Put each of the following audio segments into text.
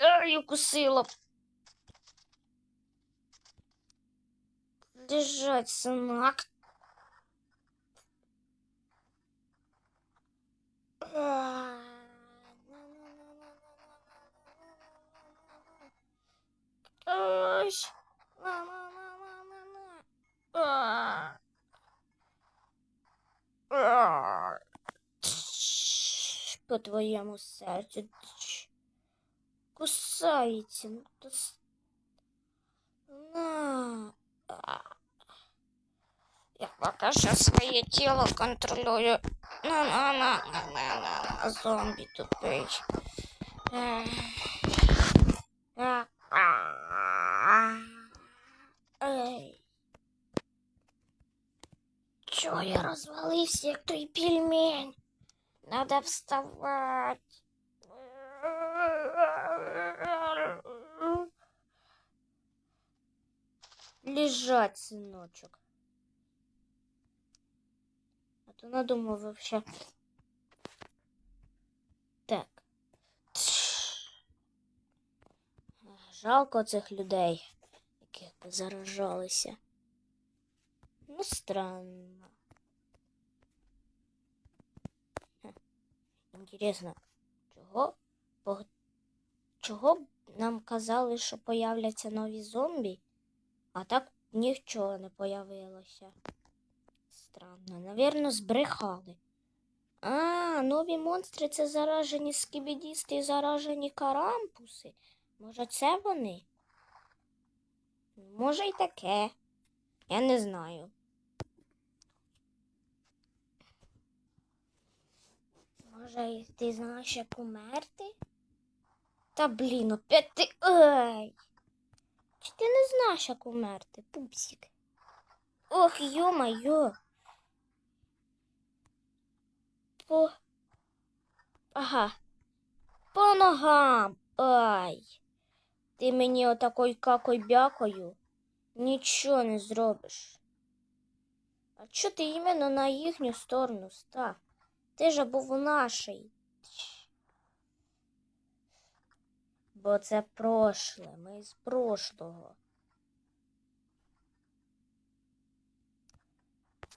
Ай, укусила. Лежать, сынок. Ой. По твоєму серцю. Тш. Кусається. Ну, то с- На. А. Я поки що своє тіло контролюю. На на на на на на на зомбі тупий. Ех. А. А. Ей. Чого я розвалився, як той пельмень? Надо вставать. Лежать, сыночек. А то надумав вообще. Так. Жалко цих людей, яких би заражалися. Ну, странно. Інтересно, чого, пог- чого б нам казали, що появляться нові зомбі, а так нічого не появилося. Странно, навірно, збрехали. А, нові монстри це заражені скібідісти і заражені карампуси. Може, це вони? Може, й таке. Я не знаю. Може, ти знаєш, як умерти? Та блін, опять ти. Ай! Чи ти не знаєш, як умерти, пупсик? Ох, йо-майо. По. Ага. По ногам. Ай. Ти мені отакой какой бякою нічого не зробиш. А чо ти іменно на їхню сторону став? Ти ж був у нашій. Бо це прошле, ми з прошлого.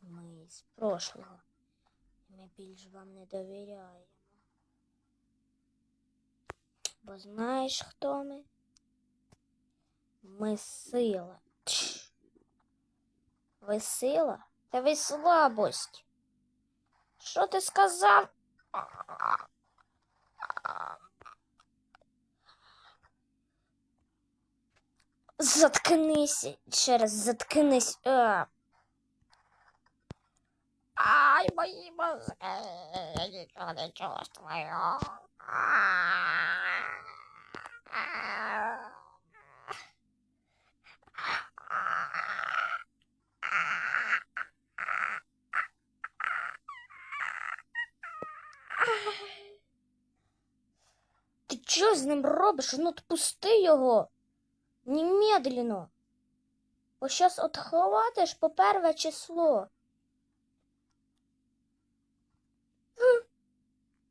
Ми з прошлого. Ми більш вам не довіряємо. Бо знаєш, хто ми? Ми сила. Ви сила? Та ви слабость. Що ти сказав? Заткнись ще раз, заткнись. Ай, мої мозги, я нічого не чувствую. Ти що з ним робиш? Ну отпусти його. Немедленно. Бо щас отхватиш по перве число.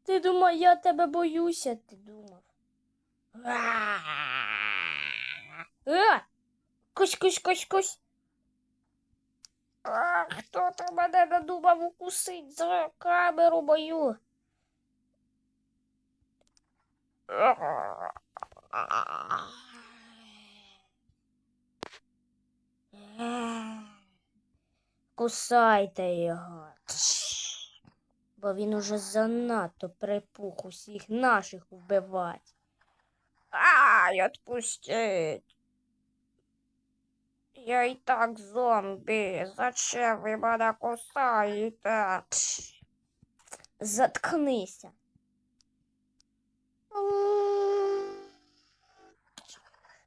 Ти думав, я тебе боюся, ти думав. А! Кусь, кусь, кусь, кусь. А, хто ти мене надумав укусить за камеру мою? Кусайте його. Бо він уже занадто припух усіх наших вбивати. Ай, отпустіть. Я і так зомбі. Зачем ви мене кусаєте? Заткнися.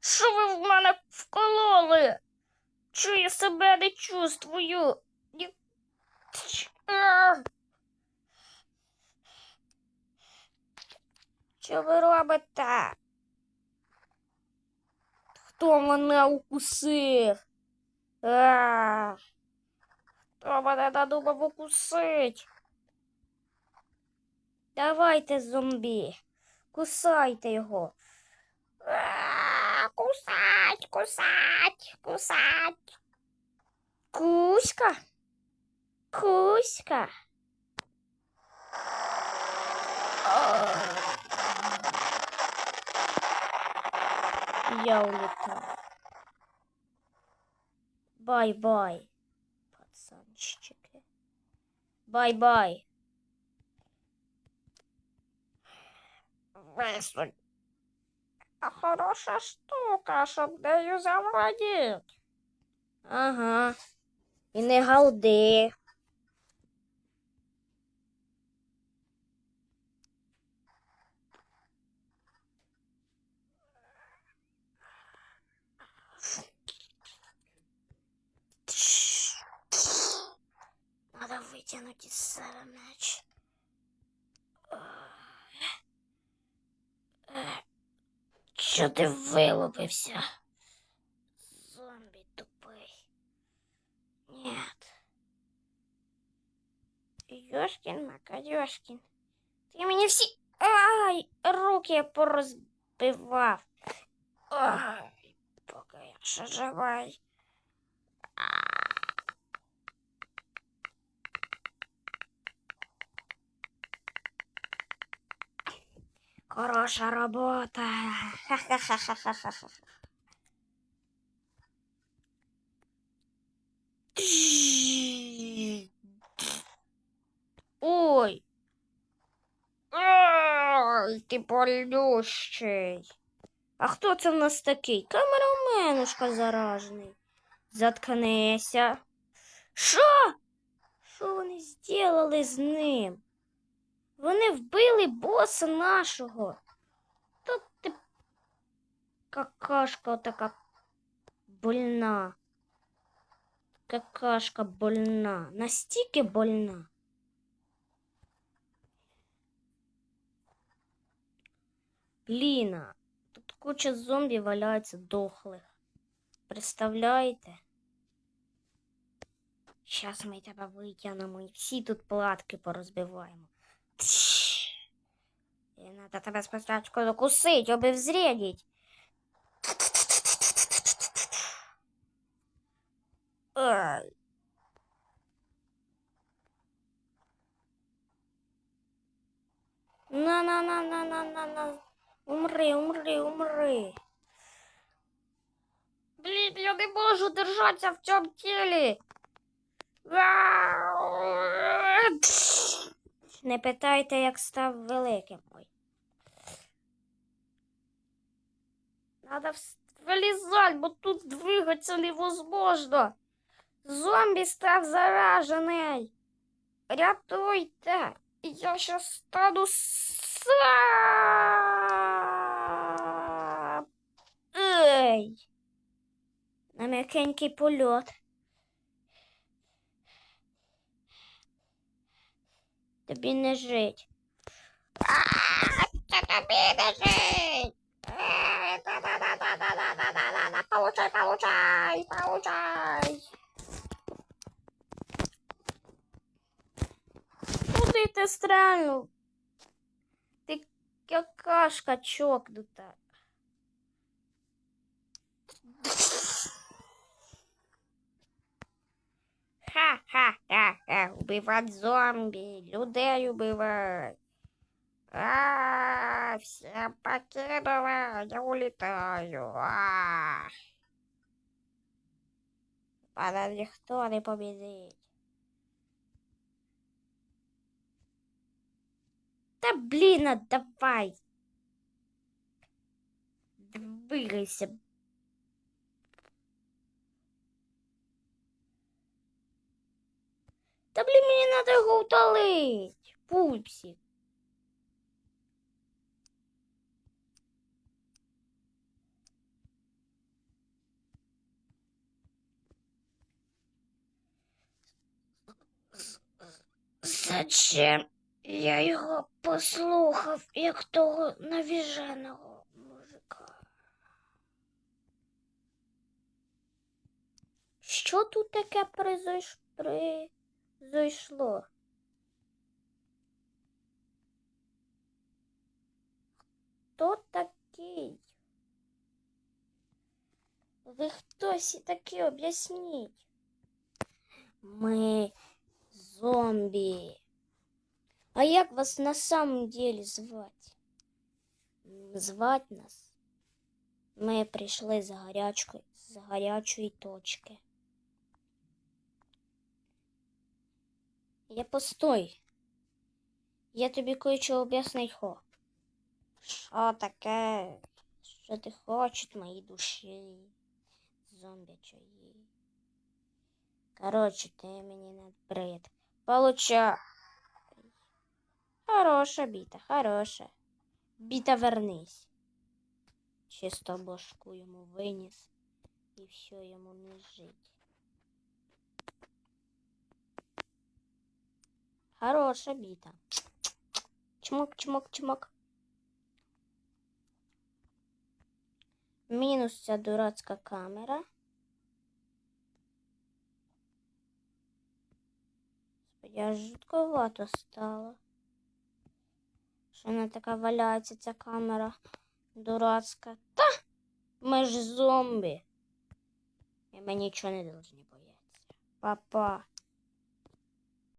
Що ви в мене вкололи? Чого я себе не чувствую? Що ви робите? Хто мене укусив? А! Хто мене надумав укусить? Давайте, зомбі. Кусайте його. А, Кусать, кусать, кусать. Кузька. Кузька. Я улетаю. Бай-бай, пацанчики. Бай-бай. Висунь. А хороша штука, щоб нею завладіти. Ага. І не галди. Надо вытянуть из себя мяч. Що ти вилупився? Зомбі тупий. Нет. Ёшкин Макарёшкин. Ти мені всі. Ай! Руки порозбивав. Ай, поки я ще живий. Хороша робота. Ха-ха-ха-ха-ха-ха. Ой. Ай, ти болющий. А хто це в нас такий? Камераменушка заражений. Заткнися. Що? Що вони зробили з ним? Вони вбили боса нашого. Тут ти какашка така больна. Какашка больна. Настільки больна. Бліна, тут куча зомбі валяється дохлих. Представляєте? Щас ми тебе витягнемо і всі тут платки порозбиваємо. И надо тебя спочатку закусить, аби взредить. Ай. На-на-на-на-на-на-на. Умри, умри, умри. Блин, я не можу держаться в цьому тілі. Вау! Не питайте, як став великим. Ой. Надо вилізати, бо тут двигатися невозможно. Зомбі став заражений. Рятуйте. Я щас стану сам. Ей. На м'якенький польот. Тобі не жить. А, Тобі не жить. Э, получай, получай, получай. Ну Куди ти стрельнув? Ти какашка чокнута. Ха-ха-ха-ха убивати зомби, людей убивати. А, всем покидывай, я улетаю. А. Пана ніхто не победить. Да блин, а давай. Двигайся, утолить. Пупсик. Зачем я його послухав, як того навіженого мужика? Що тут таке произош... хто такий? Ви хтось такі об'ясніть. Ми зомбі. А як вас на самом деле звати? М, Звать нас. Ми прийшли з гарячкою, з гарячої точки. Я постой. Я тобі кое-що об'яснить хо. Що таке? Що ти хочеш моїй душі? Зомбячої. Короче, ти мені надбрид. Получа. Хороша біта, хороша. Біта, вернись. Чисто башку йому виніс. І все йому не жить. Хороша біта. Чмок, чмок, чмок. Мінус ця дурацька камера. Аж жутковато стало. Що вона така валяється, ця камера дурацька. Та! Ми ж зомбі. І ми нічого не повинні боятися. Папа.